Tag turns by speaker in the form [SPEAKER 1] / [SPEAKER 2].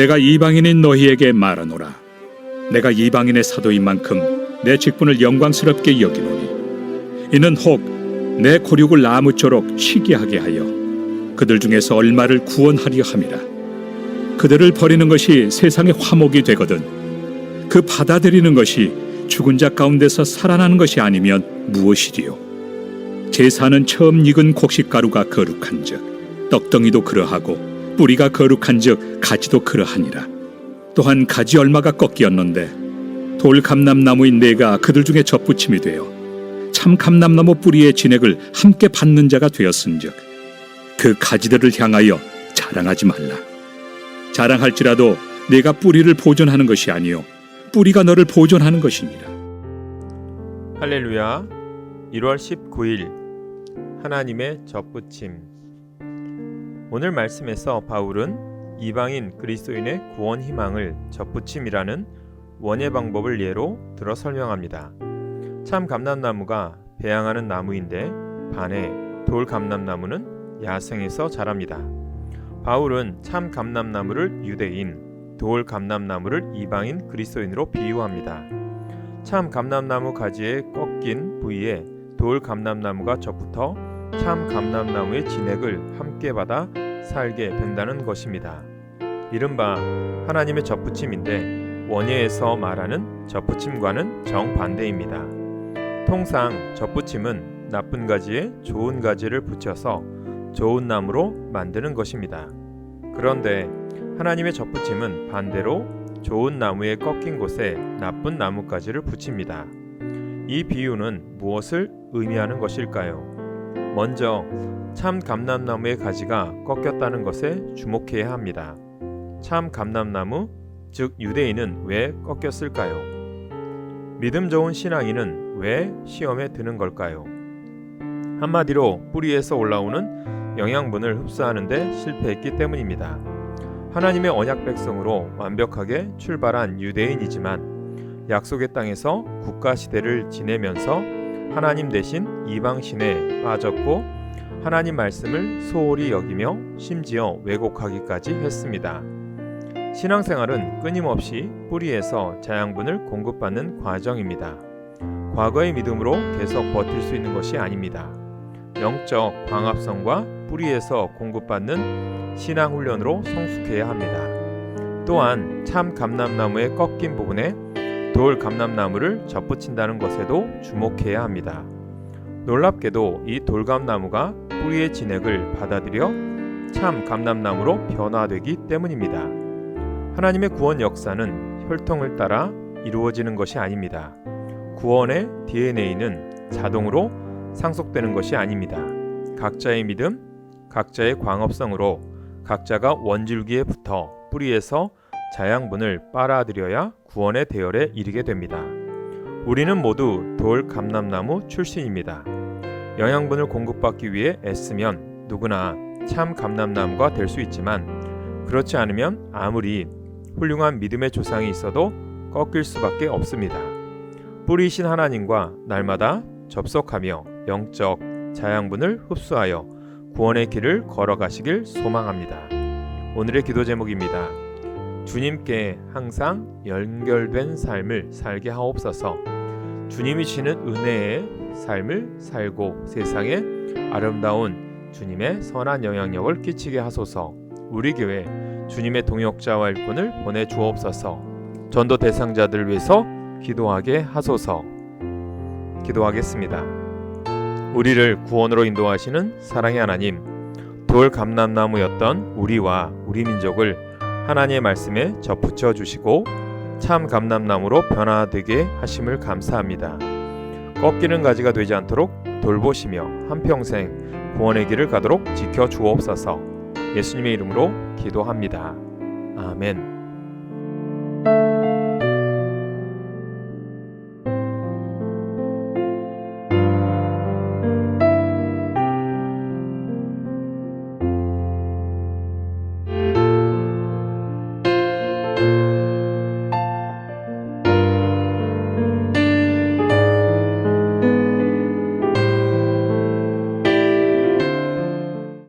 [SPEAKER 1] 내가 이방인인 너희에게 말하노라. 내가 이방인의 사도인 만큼 내 직분을 영광스럽게 여기노니 이는 혹 내 고륙을 나무처럼 희귀하게 하여 그들 중에서 얼마를 구원하려 함이라. 그들을 버리는 것이 세상의 화목이 되거든 그 받아들이는 것이 죽은 자 가운데서 살아나는 것이 아니면 무엇이리요? 제사는 처음 익은 곡식가루가 거룩한즉 떡덩이도 그러하고 뿌리가 거룩한즉 가지도 그러하니라. 또한 가지 얼마가 꺾이었는데 돌 감람나무인 내가 그들 중에 접붙임이 되어 참 감람나무 뿌리의 진액을 함께 받는 자가 되었은즉 그 가지들을 향하여 자랑하지 말라. 자랑할지라도 내가 뿌리를 보존하는 것이 아니요 뿌리가 너를 보존하는 것이니라.
[SPEAKER 2] 할렐루야 1월 19일 하나님의 접붙임 오늘 말씀에서 바울은 이방인 그리스도인의 구원 희망을 접붙임이라는 원예 방법을 예로 들어 설명합니다. 참 감람나무가 배양하는 나무인데 반해 돌 감람나무는 야생에서 자랍니다. 바울은 참 감람나무를 유대인, 돌 감람나무를 이방인 그리스도인으로 비유합니다. 참 감람나무 가지에 꺾인 부위에 돌 감람나무가 접붙어 참 감람나무의 진액을 함께 받아 살게 된다는 것입니다. 이른바 하나님의 접붙임인데 원예에서 말하는 접붙임과는 정반대입니다. 통상 접붙임은 나쁜 가지에 좋은 가지를 붙여서 좋은 나무로 만드는 것입니다. 그런데 하나님의 접붙임은 반대로 좋은 나무에 꺾인 곳에 나쁜 나뭇가지를 붙입니다. 이 비유는 무엇을 의미하는 것일까요? 먼저 참 감람나무의 가지가 꺾였다는 것에 주목해야 합니다. 참 감람나무, 즉 유대인은 왜 꺾였을까요? 믿음 좋은 신앙인은 왜 시험에 드는 걸까요? 한마디로 뿌리에서 올라오는 영양분을 흡수하는데 실패했기 때문입니다. 하나님의 언약 백성으로 완벽하게 출발한 유대인이지만 약속의 땅에서 국가 시대를 지내면서 하나님 대신 이방 신에 빠졌고 하나님 말씀을 소홀히 여기며 심지어 왜곡하기까지 했습니다. 신앙생활은 끊임없이 뿌리에서 자양분을 공급받는 과정입니다. 과거의 믿음으로 계속 버틸 수 있는 것이 아닙니다. 영적 광합성과 뿌리에서 공급받는 신앙 훈련으로 성숙해야 합니다. 또한 참 감람나무의 꺾인 부분에 돌 감람나무를 접붙인다는 것에도 주목해야 합니다. 놀랍게도 이 돌감나무가 뿌리의 진액을 받아들여 참 감람나무로 변화되기 때문입니다. 하나님의 구원 역사는 혈통을 따라 이루어지는 것이 아닙니다. 구원의 DNA는 자동으로 상속되는 것이 아닙니다. 각자의 믿음, 각자의 광합성으로 각자가 원줄기에 붙어 뿌리에서 자양분을 빨아들여야 구원의 대열에 이르게 됩니다. 우리는 모두 돌 감람나무 출신입니다. 영양분을 공급받기 위해 애쓰면 누구나 참 감람나무가 될 수 있지만 그렇지 않으면 아무리 훌륭한 믿음의 조상이 있어도 꺾일 수밖에 없습니다. 뿌리신 하나님과 날마다 접속하며 영적 자양분을 흡수하여 구원의 길을 걸어가시길 소망합니다. 오늘의 기도 제목입니다. 주님께 항상 연결된 삶을 살게 하옵소서. 주님이 주시는 은혜의 삶을 살고 세상에 아름다운 주님의 선한 영향력을 끼치게 하소서. 우리 교회 주님의 동역자와 일꾼을 보내 주옵소서. 전도 대상자들을 위해서 기도하게 하소서. 기도하겠습니다. 우리를 구원으로 인도하시는 사랑의 하나님, 돌 감람나무였던 우리와 우리 민족을 하나님의 말씀에 접붙여 주시고 참 감람나무로 변화되게 하심을 감사합니다. 꺾이는 가지가 되지 않도록 돌보시며 한평생 구원의 길을 가도록 지켜 주옵소서. 예수님의 이름으로 기도합니다. 아멘.